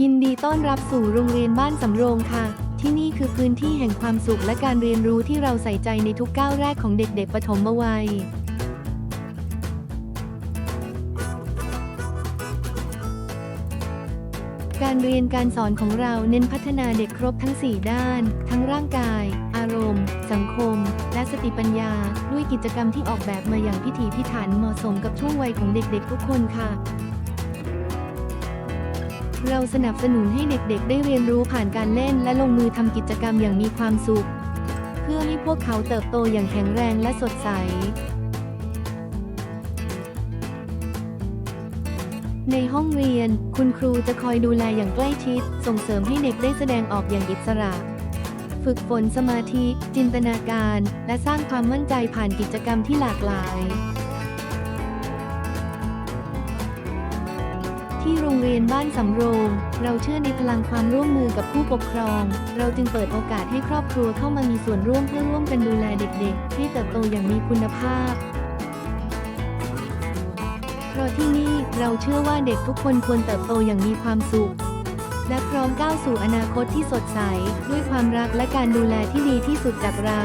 ยินดีต้อนรับสู่โรงเรียนบ้านสำโรงค่ะ ที่นี่คือพื้นที่แห่งความสุขและการเรียนรู้ที่เราใส่ใจในทุกก้าวแรกของเด็กๆปฐมวัย การเรียนการสอนของเราเน้นพัฒนาเด็กครบทั้ง 4 ด้าน ทั้งร่างกาย อารมณ์ สังคม และสติปัญญา ด้วยกิจกรรมที่ออกแบบมาอย่างพิถีพิถันเหมาะสมกับช่วงวัยของเด็กๆทุกคนค่ะ เราสนับสนุนให้เด็กๆ ได้เรียนรู้ผ่านการเล่นและลงมือทำกิจกรรมอย่างมีความสุข เพื่อให้พวกเขาเติบโตอย่างแข็งแรงและสดใส ในห้องเรียน คุณครูจะคอยดูแลอย่างใกล้ชิด ส่งเสริมให้เด็กได้แสดงออกอย่างอิสระฝึกฝนสมาธิ จินตนาการ และสร้างความมั่นใจผ่านกิจกรรมที่หลากหลาย ที่โรงเรียนบ้านสำโรง เราเชื่อในพลังความร่วมมือกับผู้ปกครอง เราจึงเปิดโอกาสให้ครอบครัวเข้ามามีส่วนร่วมเพื่อร่วมกันดูแลเด็กๆ ให้เติบโตอย่างมีคุณภาพเพราะที่นี่เราเชื่อว่าเด็กทุกคนควรเติบโตอย่างมีความสุข และพร้อมก้าวสู่อนาคตที่สดใส ด้วยความรักและการดูแลที่ดีที่สุดจากเรา